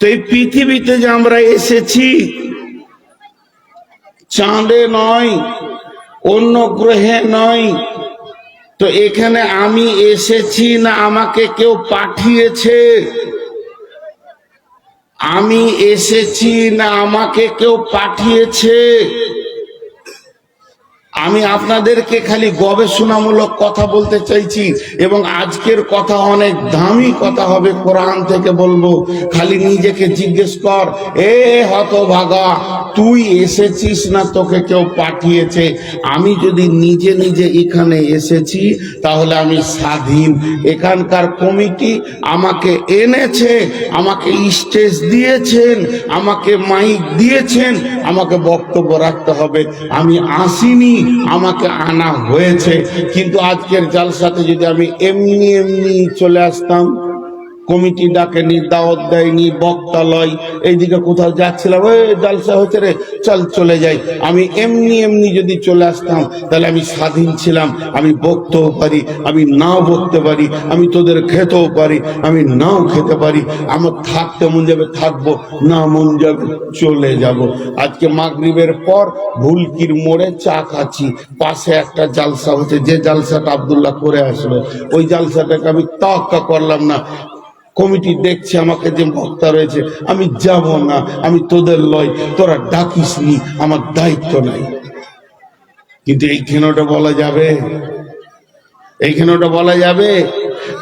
তো এই পৃথিবীতে যে আমরা এসেছি, চাঁদে নয়, অন্য গ্রহে নয়, তো এখানে আমি এসেছি না আমাকে কেউ পাঠিয়েছে? আমি এসেছি না আমাকে কেউ পাঠিয়েছে? আমি আপনাদেরকে খালি গবেষণামূলক কথা বলতে চাইছি এবং আজকের কথা অনেক দামি কথা হবে কোরআন থেকে বলব। খালি নিজেকে জিজ্ঞেস কর, এ হতভাগা তুই এসেছিস না তোকে কেউ পাঠিয়েছে? আমি যদি নিজে নিজে এখানে এসেছি, তাহলে আমি স্বাধীন। এখানকার কমিটি আমাকে এনেছে, আমাকে স্টেজ দিয়েছেন, আমাকে মাইক দিয়েছেন, আমাকে বক্তব্য রাখতে হবে। আমি আসিনি, আমাকে আনা হয়েছে। কিন্তু আজকের জালসাতে যদি আমি এমনি এমনি চলে আসতাম কমিটি ডাকেনি দাওয়াত দেয়নি বক্তালয় এইদিকে কোথাও যাচ্ছিলাম ওই জালসা হচ্ছে রে, চল চলে যাই। আমি এমনি এমনি যদি চলে আসতাম, তাহলে আমি স্বাধীন ছিলাম, আমি বকতেও পারি, আমি নাও বকতে পারি, আমি তোদের খেতেও পারি, আমি নাও খেতে পারি। আমার থাকতে মন যাবে, থাকব, না মন যাবে, চলে যাব। আজকে মাগরিবের পর ভুলকির মোড়ে চা খাচ্ছি। পাশে একটা জালসা হচ্ছে, যে জালসাটা আব্দুল্লাহ করে আসলো, ওই জালসাটাকে আমি তক্কা করলাম না। কমিটি দেখছে, আমাকে যে বক্তা রয়েছে, আমি যাব না, আমি তোদের লয়, তোরা ডাকিস নি, আমার দায়িত্ব নাই। কিন্তু এইখানে ওটা বলা যাবে? এইখানে ওটা বলা যাবে?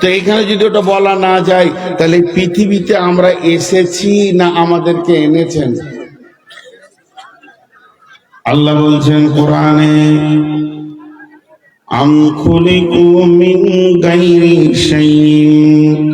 তো এইখানে যদি ওটা বলা না যায়, তাহলে পৃথিবীতে আমরা এসেছি না আমাদেরকে এনেছেন? আল্লাহ বলছেন, কোরআনে, আম মিন গাইরি শাইইন।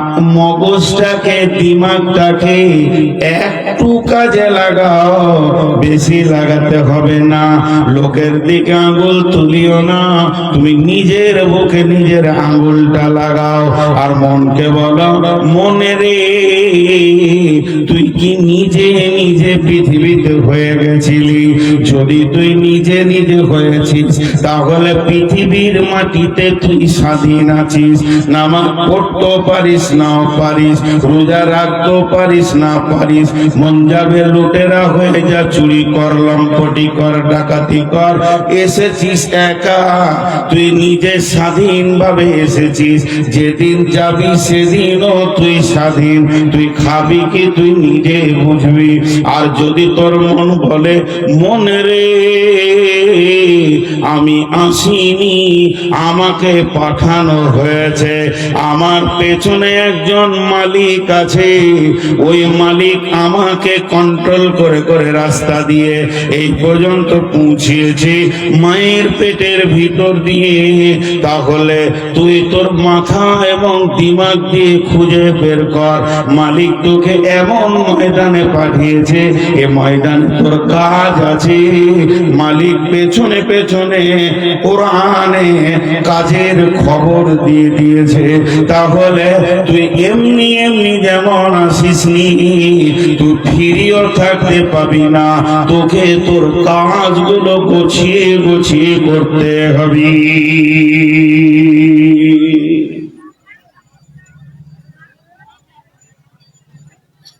মগজটাকে দিমাগটাকে একটু কাজে লাগাও, বেশি লাগাতে হবে না। লোকের দিকে আঙ্গুল তুলিও না, তুমি নিজের বুকে নিজের আঙ্গুলটা লাগাও। আর মনকে বলো, মনে রে, তুই কি নিজে নিজে পৃথিবীতে হয়ে গেছিলি? যদি তুই নিজে নিজে হয়েছিস, তাহলে পৃথিবীর মাটিতে তুই স্বাধীন আছিস। নামাজ পড়তেও পারিস নাও পারিস, রোজা রাখতেও পারিস না পারিস, মন যাবে লুটেরা হয়ে যা, চুরি কর, লম্পটি কর, ডাকাতি কর, এসেছিস একা, তুই নিজে স্বাধীন ভাবে এসেছিস, যেদিন যাবি সেদিনও তুই স্বাধীন, তুই খাবি কি তুই নিজে বুঝবি, আর যদি তোর মন বলে, মনে রে, আমি আসিনি, আমাকে পাঠানো হয়েছে, আমার পেছনে একজন মালিক আছে। ওই মালিক আমাকে কন্ট্রোল করে করে রাস্তা দিয়ে এই পর্যন্ত পৌঁছিয়েছে মায়ের পেটের ভিতর দিয়ে। তাহলে তুই তোর মাথা এবং দিমাগ দিয়ে খুঁজে বের কর। মালিক তোকে এমন ময়দানে পাঠিয়েছে, এ ময়দানে তোর কাজ আছে। মালিক পেছনে পেছনে কোরআনে কাজের খবর দিয়ে দিয়েছে। তাহলে তুই এমনি এমনি যেমন তুই ফিরিও থাকতে পাবি না। তোকে তোর কাজগুলো গুছিয়ে গুছিয়ে করতে হবে।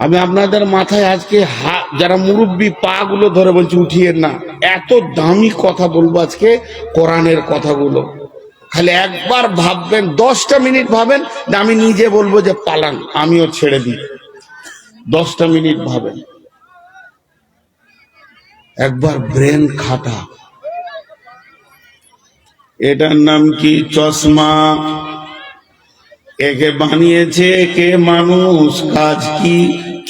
আমি আপনাদের মাথায় আজকে যারা মুরব্বী পা গুলো ধরে বলছি উঠিয়ে না। এত দামি কথা বলব আজকে কোরআনের কথাগুলো। খালি একবার ভাববেন, দশটা মিনিট ভাবেন যে আমি নিজে বলব যে পালান, আমিও ছেড়ে দিই। দশটা মিনিট ভাবেন। একবার ব্রেন খাটা। এটার নাম কি? চশমা। একে বানিয়েছে কে মানুষ, কাজ কি?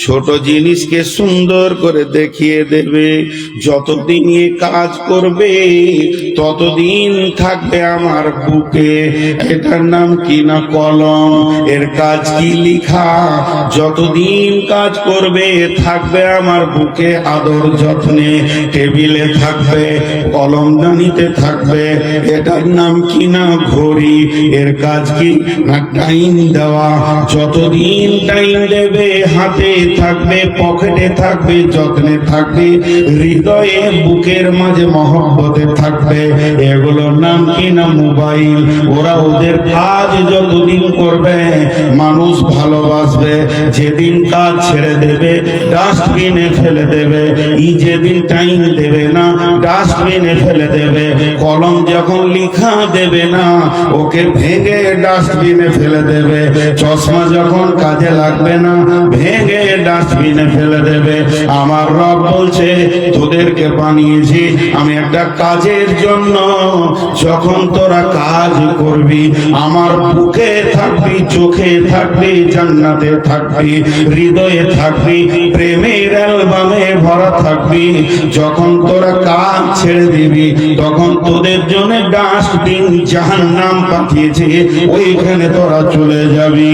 ছোট জিনিসকে সুন্দর করে দেখিয়ে দেবে। যতদিন এ কাজ করবে, ততদিন থাকবে আমার বুকে। এটার নাম কি না কলম? এর কাজ কি লিখা? যতদিন কাজ করবে, থাকবে আমার বুকে আদর যত্নে। টেবিলে থাকবে কলমদানিতে থাকবে। এটার নাম কি না ঘড়ি? এর কাজ কি না টাইম দেওয়া? যতদিন টাইম দেবে হাতে থাকবে, পকেটে থাকবে, যত্নে থাকবে, হৃদয়ে, বুকের মাঝে মহব্বতে থাকবে। এগুলোর নাম কি না মোবাইল? ওরা ওদের কাজ যতদিন করবে, মানুষ ভালোবাসবে। যেদিন কাজ ছেড়ে দেবে, ডাস্টবিনে ফেলে দেবে। ই যেদিন টাইম দেবে না, ডাস্টবিনে ফেলে দেবে। কলম যখন লিখা দেবে না, ওকে ভেঙে ডাস্টবিনে ফেলে দেবে। চশমা যখন কাজে লাগবে না, ভেঙে ডাস্টবিনে ফেলে দেবে। আমার রব বলছে, তোদেরকে বানিয়েছি আমি একটা কাজের জন্য। যখন তোরা কাজ করবি, আমার বুকে থাকবি, চোখে থাকবি, জান্নাতে থাকবি, হৃদয়ে থাকবি, প্রেমের অ্যালবামে ভরা থাকবি। যখন তোরা কাজ ছেড়ে দিবি, তখন তোদের জন্য ডাস্টবিন জাহান নাম পাঠিয়েছে। ওইখানে তোরা চলে যাবি।